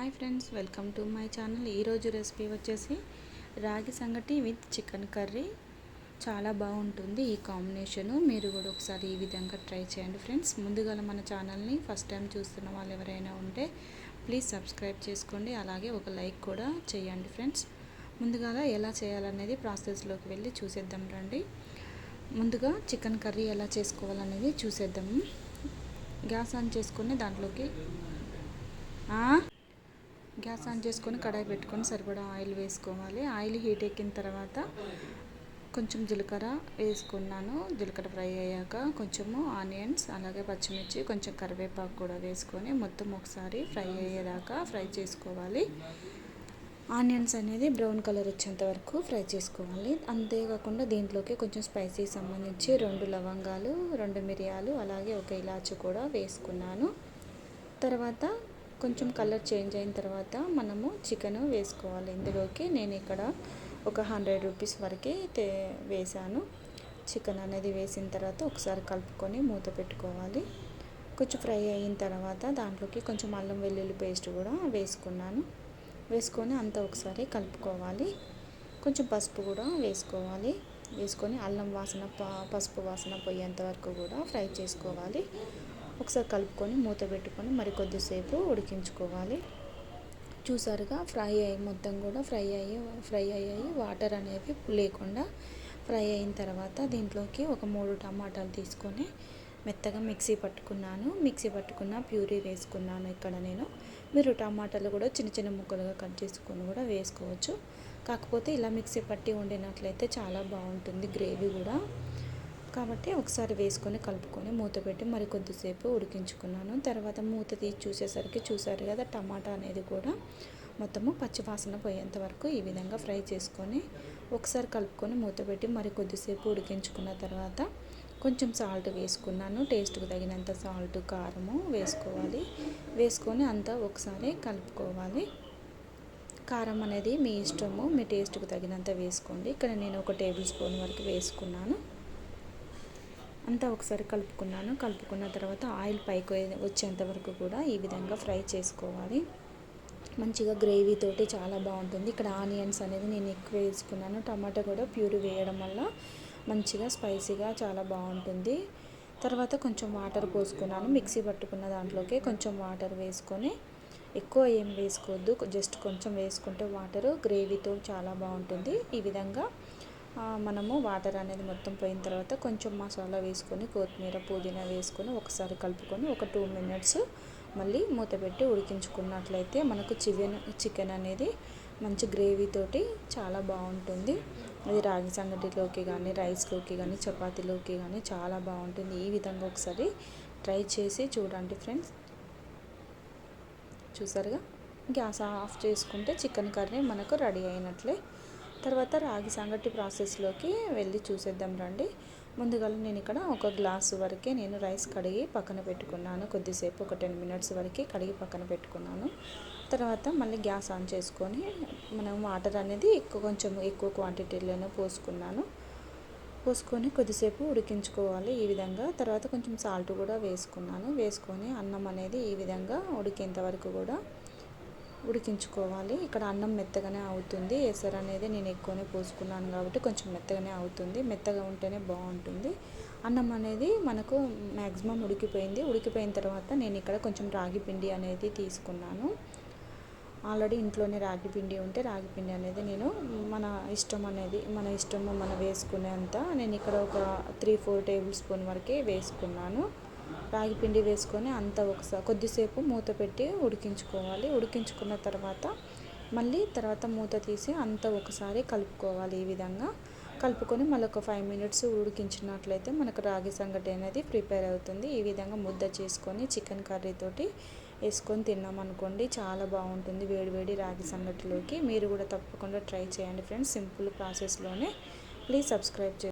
Hi friends welcome to my channel. ఈరోజు recipe వచ్చేసి రాగి సంగటి విత్ చికెన్ కర్రీ. చాలా బాగుంటుంది ఈ కాంబినేషను. మీరు కూడా ఒకసారి ఈ విధంగా ట్రై చేయండి ఫ్రెండ్స్. ముందుగా మన ఛానల్ని ఫస్ట్ టైం చూస్తున్న వాళ్ళు ఎవరైనా ఉంటే ప్లీజ్ సబ్స్క్రైబ్ చేసుకోండి. అలాగే ఒక లైక్ కూడా చేయండి ఫ్రెండ్స్. ముందుగా ఎలా చేయాలనేది ప్రాసెస్లోకి వెళ్ళి చూసేద్దాం రండి. ముందుగా చికెన్ కర్రీ ఎలా చేసుకోవాలనేది చూసేద్దాము. గ్యాస్ ఆన్ చేసుకొని దాంట్లోకి గ్యాస్ ఆన్ చేసుకొని కడాయి పెట్టుకొని సరిపడా ఆయిల్ వేసుకోవాలి. ఆయిల్ హీట్ ఎక్కిన తర్వాత కొంచెం జీలకర్ర వేసుకున్నాను. జీలకర్ర ఫ్రై అయ్యాక కొంచెము ఆనియన్స్ అలాగే పచ్చిమిర్చి కొంచెం కరివేపాకు కూడా వేసుకొని మొత్తం ఒకసారి ఫ్రై అయ్యేదాకా ఫ్రై చేసుకోవాలి. ఆనియన్స్ అనేది బ్రౌన్ కలర్ వచ్చేంత వరకు ఫ్రై చేసుకోవాలి. అంతేకాకుండా దీంట్లోకి కొంచెం స్పైసీ సంబంధించి రెండు లవంగాలు రెండు మిరియాలు అలాగే ఒక ఇలాచి కూడా వేసుకున్నాను. తర్వాత కొంచెం కలర్ చేంజ్ అయిన తర్వాత మనము చికెన్ వేసుకోవాలి. ఇందులోకి నేను ఇక్కడ ఒక హండ్రెడ్ రూపీస్ వరకే తే వేసాను చికెన్ అనేది వేసిన తర్వాత ఒకసారి కలుపుకొని మూత పెట్టుకోవాలి. కొంచెం ఫ్రై అయిన తర్వాత దాంట్లోకి కొంచెం అల్లం వెల్లుల్లి పేస్ట్ కూడా వేసుకున్నాను. వేసుకొని అంతా ఒకసారి కలుపుకోవాలి. కొంచెం పసుపు కూడా వేసుకోవాలి. వేసుకొని అల్లం వాసన పసుపు వాసన పోయేంత వరకు కూడా ఫ్రై చేసుకోవాలి. ఒకసారి కలుపుకొని మూత పెట్టుకొని మరి కొద్దిసేపు ఉడికించుకోవాలి. చూసారుగా ఫ్రై అయ్యి మొత్తం కూడా ఫ్రై అయ్యి ఫ్రై అయ్యాయి వాటర్ అనేవి లేకుండా ఫ్రై అయిన తర్వాత దీంట్లోకి ఒక మూడు టమాటాలు తీసుకొని మెత్తగా మిక్సీ పట్టుకున్నాను. మిక్సీ పట్టుకున్న ప్యూరీ వేసుకున్నాను ఇక్కడ నేను. మీరు టమాటాలు కూడా చిన్న చిన్న ముక్కలుగా కట్ చేసుకొని కూడా వేసుకోవచ్చు. కాకపోతే ఇలా మిక్సీ పట్టి వండినట్లయితే చాలా బాగుంటుంది గ్రేవీ కూడా. కాబట్టి ఒకసారి వేసుకొని కలుపుకొని మూత పెట్టి మరి కొద్దిసేపు ఉడికించుకున్నాను. తర్వాత మూత తీసి చూసేసరికి చూసారు కదా టమాటా అనేది కూడా మొత్తము పచ్చివాసన పోయేంత వరకు ఈ విధంగా ఫ్రై చేసుకొని ఒకసారి కలుపుకొని మూత పెట్టి మరి కొద్దిసేపు ఉడికించుకున్న తర్వాత కొంచెం సాల్ట్ వేసుకున్నాను. టేస్ట్కి తగినంత సాల్ట్ కారము వేసుకోవాలి. వేసుకొని అంతా ఒకసారి కలుపుకోవాలి. కారం అనేది మీ ఇష్టము మీ టేస్ట్కి తగినంత వేసుకోండి. ఇక్కడ నేను ఒక టేబుల్ స్పూన్ వరకు వేసుకున్నాను. అంతా ఒకసారి కలుపుకున్నాను. కలుపుకున్న తర్వాత ఆయిల్ పైకి వచ్చేంత వరకు కూడా ఈ విధంగా ఫ్రై చేసుకోవాలి. మంచిగా గ్రేవీ తోటి చాలా బాగుంటుంది. ఇక్కడ ఆనియన్స్ అనేది నేను ఎక్కువ వేసుకున్నాను. టమాటా కూడా ప్యూర్ వేయడం వల్ల మంచిగా స్పైసీగా చాలా బాగుంటుంది. తర్వాత కొంచెం వాటర్ పోసుకున్నాను. మిక్సీ పట్టుకున్న దాంట్లోకి కొంచెం వాటర్ వేసుకొని ఎక్కువ ఏం వేసుకోవద్దు. జస్ట్ కొంచెం వేసుకుంటే వాటర్ గ్రేవీతో చాలా బాగుంటుంది. ఈ విధంగా మనము వాటర్ అనేది మొత్తం పోయిన తర్వాత కొంచెం మసాలా వేసుకొని కొత్తిమీర పుదీనా వేసుకొని ఒకసారి కలుపుకొని ఒక టూ మినిట్స్ మళ్ళీ మూత పెట్టి ఉడికించుకున్నట్లయితే మనకు చికెన్ చికెన్ అనేది మంచి గ్రేవీతోటి చాలా బాగుంటుంది. అది రాగి సంగటిలోకి కానీ రైస్లోకి కానీ చపాతీలోకి కానీ చాలా బాగుంటుంది. ఈ విధంగా ఒకసారి ట్రై చేసి చూడండి ఫ్రెండ్స్. చూసారుగా? గ్యాస్ ఆఫ్ చేసుకుంటే చికెన్ కర్రీ మనకు రెడీ అయినట్లే. తర్వాత రాగి సంగటి ప్రాసెస్లోకి వెళ్ళి చూసేద్దాం రండి. ముందుగా నేను ఇక్కడ ఒక గ్లాసు వరకే నేను రైస్ కడిగి పక్కన పెట్టుకున్నాను. కొద్దిసేపు ఒక టెన్ మినిట్స్ వరకు కడిగి పక్కన పెట్టుకున్నాను. తర్వాత మళ్ళీ గ్యాస్ ఆన్ చేసుకొని మనం వాటర్ అనేది ఎక్కువ కొంచెం ఎక్కువ క్వాంటిటీలోనే పోసుకున్నాను. పోసుకొని కొద్దిసేపు ఉడికించుకోవాలి ఈ విధంగా. తర్వాత కొంచెం సాల్ట్ కూడా వేసుకున్నాను. వేసుకొని అన్నం అనేది ఈ విధంగా ఉడికేంత వరకు కూడా ఉడికించుకోవాలి. ఇక్కడ అన్నం మెత్తగానే అవుతుంది. ఎసరు అనేది నేను ఎక్కువనే పోసుకున్నాను కాబట్టి కొంచెం మెత్తగానే అవుతుంది. మెత్తగా ఉంటేనే బాగుంటుంది. అన్నం అనేది మనకు మ్యాక్సిమం ఉడికిపోయింది. ఉడికిపోయిన తర్వాత నేను ఇక్కడ కొంచెం రాగి పిండి అనేది తీసుకున్నాను. ఆల్రెడీ ఇంట్లోనే రాగి పిండి ఉంటే రాగి పిండి అనేది నేను మన ఇష్టం అనేది మన ఇష్టము మనం వేసుకునేంత నేను ఇక్కడ ఒక త్రీ ఫోర్ టేబుల్ స్పూన్ వరకే వేసుకున్నాను. రాగి పిండి వేసుకొని అంత ఒకసారి కొద్దిసేపు మూత పెట్టి ఉడికించుకోవాలి. ఉడికించుకున్న తర్వాత మళ్ళీ తర్వాత మూత తీసి అంత ఒకసారి కలుపుకోవాలి ఈ విధంగా. కలుపుకొని మళ్ళీ ఒక ఫైవ్ మినిట్స్ ఉడికించినట్లయితే మనకు రాగి సంగటి అనేది ప్రిపేర్ అవుతుంది. ఈ విధంగా ముద్ద చేసుకొని చికెన్ కర్రీతోటి వేసుకొని తిన్నామనుకోండి చాలా బాగుంటుంది వేడివేడి రాగి సంగటిలోకి. మీరు కూడా తప్పకుండా ట్రై చేయండి ఫ్రెండ్స్. సింపుల్ ప్రాసెస్లోనే. ప్లీజ్ సబ్స్క్రైబ్ చేయండి